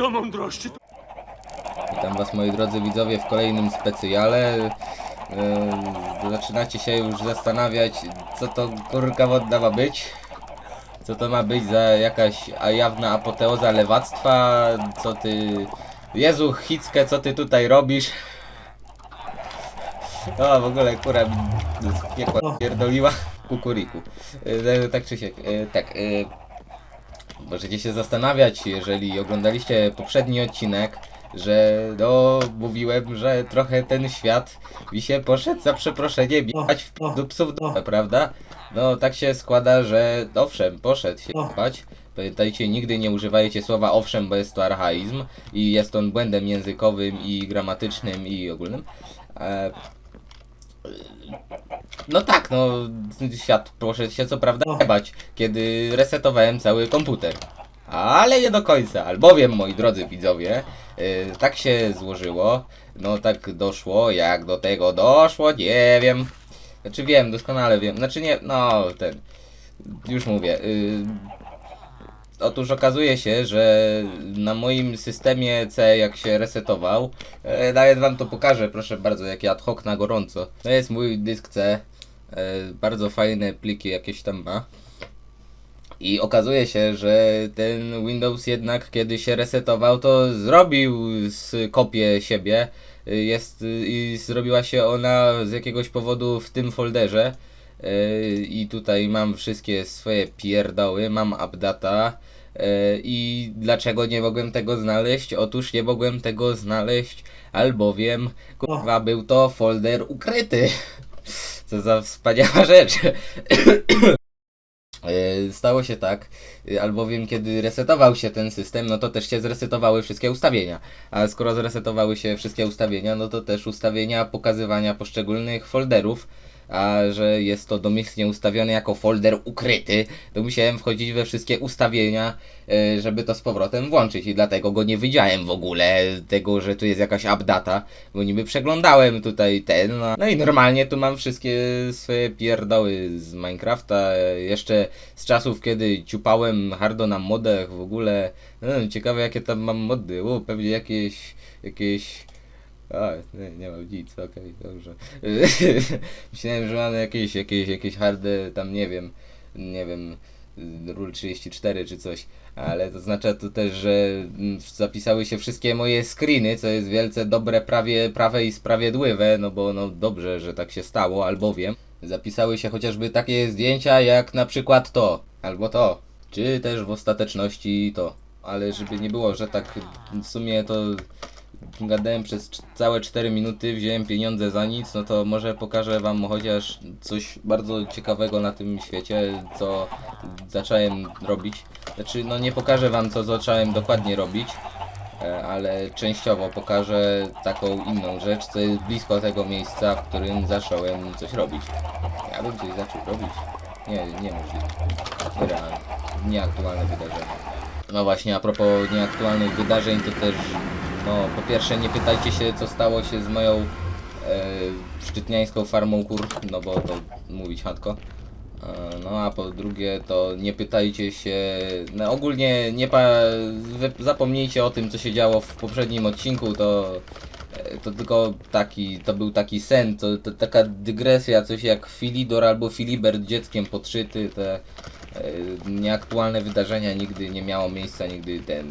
co mądrości? Witam was moi drodzy widzowie w kolejnym specjale. Yy, zaczynacie się już zastanawiać, co to kurka wodna ma być. Co to ma być za jakaś a jawna apoteoza lewactwa? Co ty... Jezu, Hickę, co ty tutaj robisz? O, w ogóle kura mi z piekła pierdoliła. Kukuriku. Yy, tak czy siak, yy, tak. Yy, Możecie się zastanawiać, jeżeli oglądaliście poprzedni odcinek, że no mówiłem, że trochę ten świat mi się poszedł za przeproszeniem jechać w do psów prawda? No tak się składa, że owszem, poszedł się jechać. Pamiętajcie, nigdy nie używajcie słowa owszem, bo jest to archaizm i jest on błędem językowym i gramatycznym i ogólnym. E, no tak, no świat poszedł się co prawda bać, kiedy resetowałem cały komputer. Ale nie do końca, albowiem moi drodzy widzowie, yy, tak się złożyło, no tak doszło, jak do tego doszło, nie wiem. Znaczy wiem, doskonale wiem, znaczy nie, no ten, już mówię. Yy, Otóż okazuje się, że na moim systemie C jak się resetował, e, nawet wam to pokażę, proszę bardzo, jakie ad hoc na gorąco. To jest mój dysk C, e, bardzo fajne pliki jakieś tam ma. I okazuje się, że ten Windows jednak kiedy się resetował, to zrobił z kopię siebie. Y, Jest i zrobiła się ona z jakiegoś powodu w tym folderze. Y, I tutaj mam wszystkie swoje pierdoły, mam updata. Y, I dlaczego nie mogłem tego znaleźć? Otóż nie mogłem tego znaleźć, albowiem kurwa był to folder ukryty. Co za wspaniała rzecz. E, Stało się tak, albowiem kiedy resetował się ten system, no to też się zresetowały wszystkie ustawienia. A skoro zresetowały się wszystkie ustawienia, no to też ustawienia pokazywania poszczególnych folderów. A że jest to domyślnie ustawione jako folder ukryty, to musiałem wchodzić we wszystkie ustawienia, e, żeby to z powrotem włączyć. I dlatego go nie widziałem w ogóle, tego, że tu jest jakaś updata, bo niby przeglądałem tutaj ten, no, i normalnie tu mam wszystkie swoje pierdoły z Minecrafta, jeszcze z czasów, kiedy ciupałem hardo na modach w ogóle. No, ciekawe jakie tam mam mody, o, pewnie jakieś, jakieś... A, nie, nie mam nic, okej, dobrze. Myślałem, że mam jakieś, jakieś, jakieś harde, tam nie wiem, nie wiem, rule 34 czy coś, ale to oznacza to też, że mm, zapisały się wszystkie moje screeny, co jest wielce dobre, prawie, prawe i sprawiedliwe, no bo no dobrze, że tak się stało, albowiem zapisały się chociażby takie zdjęcia jak na przykład to, albo to, czy też w ostateczności to, ale żeby nie było, że tak w sumie to gadałem przez całe 4 minuty, wziąłem pieniądze za nic, no to może pokażę wam chociaż coś bardzo ciekawego na tym świecie, co zacząłem robić. Znaczy, no nie pokażę wam co zacząłem dokładnie robić, e, ale częściowo pokażę taką inną rzecz, co jest blisko tego miejsca, w którym zacząłem coś robić. Ja bym coś zaczął robić. Nie, niemożliwe. Nierealne. Nieaktualne wydarzenia. No właśnie, a propos nieaktualnych wydarzeń, to też, no po pierwsze nie pytajcie się co stało się z moją e, szczytniańską farmą kur, no bo to mówić chatko. E, no a po drugie to nie pytajcie się, no ogólnie nie pa, zapomnijcie o tym co się działo w poprzednim odcinku, to e, to tylko taki, to był taki sen, to, to taka dygresja, coś jak Filidor albo Filibert dzieckiem podszyty, te e, nieaktualne wydarzenia nigdy nie miało miejsca, nigdy ten.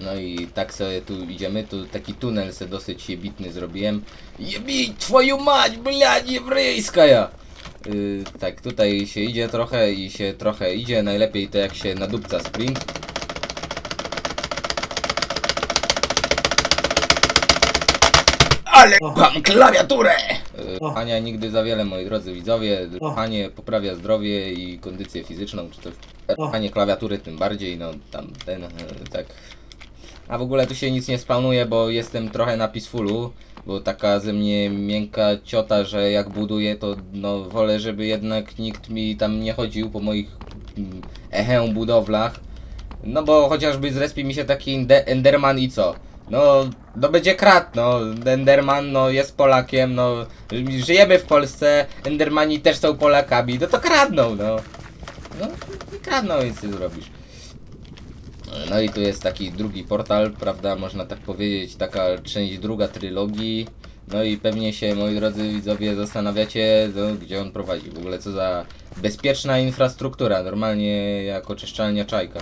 No i tak sobie tu idziemy, tu taki tunel se dosyć jebitny zrobiłem. Jebij twoją mać, blad jebryjska ja! Yy, tak, tutaj się idzie trochę i się trochę idzie. Najlepiej to jak się nadupca sprint. Ale mam klawiaturę! Y, Hania nigdy za wiele, moi drodzy widzowie. Hanie poprawia zdrowie i kondycję fizyczną, czy coś. Hanie klawiatury tym bardziej, no tam ten, y, tak. A w ogóle tu się nic nie spawnuje, bo jestem trochę na peacefulu, bo taka ze mnie miękka ciota, że jak buduję, to no wolę, żeby jednak nikt mi tam nie chodził po moich mm, echę budowlach. No bo chociażby zrespi mi się taki ende- Enderman i co? No, no będzie krat, no. Enderman, no jest Polakiem, no. Żyjemy w Polsce, Endermani też są Polakami, no to kradną, no. No, kradną, więc ty zrobisz. No i tu jest taki drugi portal, prawda, można tak powiedzieć, taka część druga trylogii. No i pewnie się, moi drodzy widzowie, zastanawiacie, no, gdzie on prowadzi. W ogóle co za bezpieczna infrastruktura, normalnie jak oczyszczalnia czajka.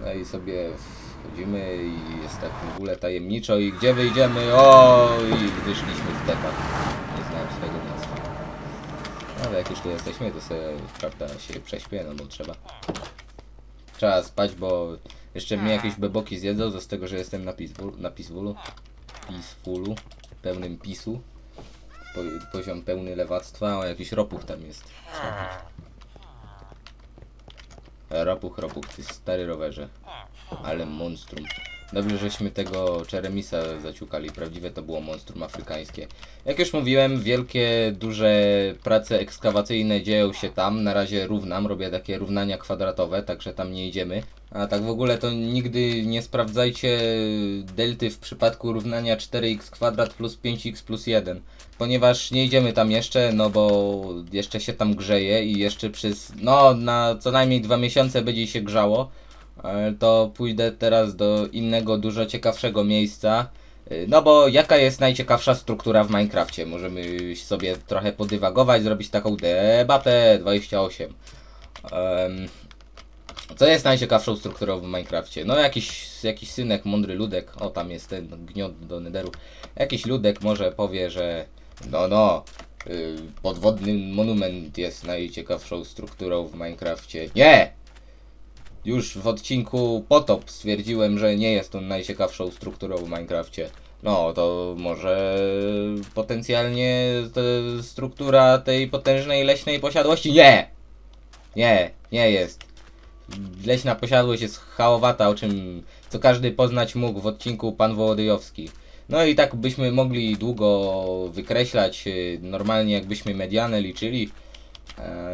No i sobie wchodzimy i jest tak w ogóle tajemniczo i gdzie wyjdziemy? O i wyszliśmy w tepat. Nie znałem swojego miasta. Ale jak już tu jesteśmy, to sobie, prawda, się prześpię, no bo trzeba. Trzeba spać, bo jeszcze mnie jakieś beboki zjedzą, z tego, że jestem na Peaceful, na Peacefulu. Peacefulu, pełnym pisu. Po, poziom pełny lewactwa, o jakiś ropuch tam jest. Ropuch, ropuch, ty stary rowerze. Ale monstrum. Dobrze, żeśmy tego Czeremisa zaciukali. Prawdziwe to było monstrum afrykańskie. Jak już mówiłem, wielkie, duże prace ekskawacyjne dzieją się tam. Na razie równam, robię takie równania kwadratowe, także tam nie idziemy. A tak w ogóle to nigdy nie sprawdzajcie delty w przypadku równania 4x kwadrat plus 5x plus 1. Ponieważ nie idziemy tam jeszcze, no bo jeszcze się tam grzeje i jeszcze przez, no na co najmniej dwa miesiące będzie się grzało. E, to pójdę teraz do innego, dużo ciekawszego miejsca. E, No bo jaka jest najciekawsza struktura w Minecrafcie? Możemy sobie trochę podywagować, zrobić taką debatę 28. Em, co jest najciekawszą strukturą w Minecrafcie? No jakiś, jakiś synek, mądry ludek, o tam jest ten gniot do nederu. Jakiś ludek może powie, że no no, y, podwodny monument jest najciekawszą strukturą w Minecrafcie. Nie! Już w odcinku Potop stwierdziłem, że nie jest on najciekawszą strukturą w Minecrafcie. No, to może potencjalnie te- struktura tej potężnej leśnej posiadłości? Nie! Nie, nie jest. Leśna posiadłość jest chałowata, o czym co każdy poznać mógł w odcinku Pan Wołodyjowski. No i tak byśmy mogli długo wykreślać, y, normalnie jakbyśmy medianę liczyli.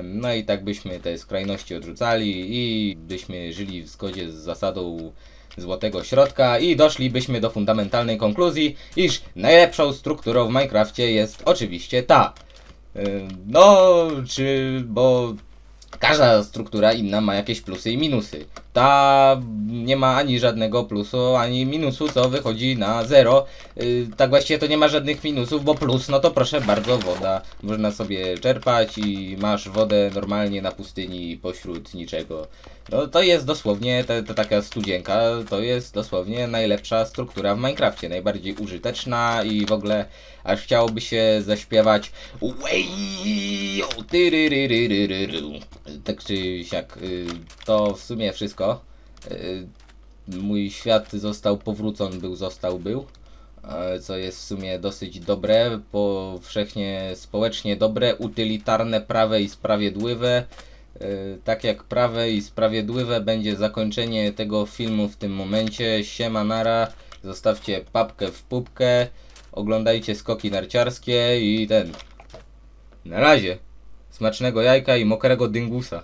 No i tak byśmy te skrajności odrzucali i byśmy żyli w zgodzie z zasadą złotego środka i doszlibyśmy do fundamentalnej konkluzji, iż najlepszą strukturą w Minecrafcie jest oczywiście ta. No, czy, bo każda struktura inna ma jakieś plusy i minusy. Ta nie ma ani żadnego plusu, ani minusu, co wychodzi na zero. Yy, tak właściwie to nie ma żadnych minusów, bo plus, no to proszę bardzo, woda. Można sobie czerpać i masz wodę normalnie na pustyni pośród niczego. No to jest dosłownie, ta, ta taka studzienka, to jest dosłownie najlepsza struktura w Minecrafcie. Najbardziej użyteczna i w ogóle aż chciałoby się zaśpiewać. Tak czy siak, y, to w sumie wszystko. Y, Mój świat został powrócony, był, został, był. e, Co jest w sumie dosyć dobre, powszechnie społecznie dobre, utylitarne, prawe i sprawiedliwe. E, Tak jak prawe i sprawiedliwe będzie zakończenie tego filmu w tym momencie. Siema nara, zostawcie papkę w pupkę, oglądajcie skoki narciarskie i ten. Na razie. Smacznego jajka i mokrego dyngusa.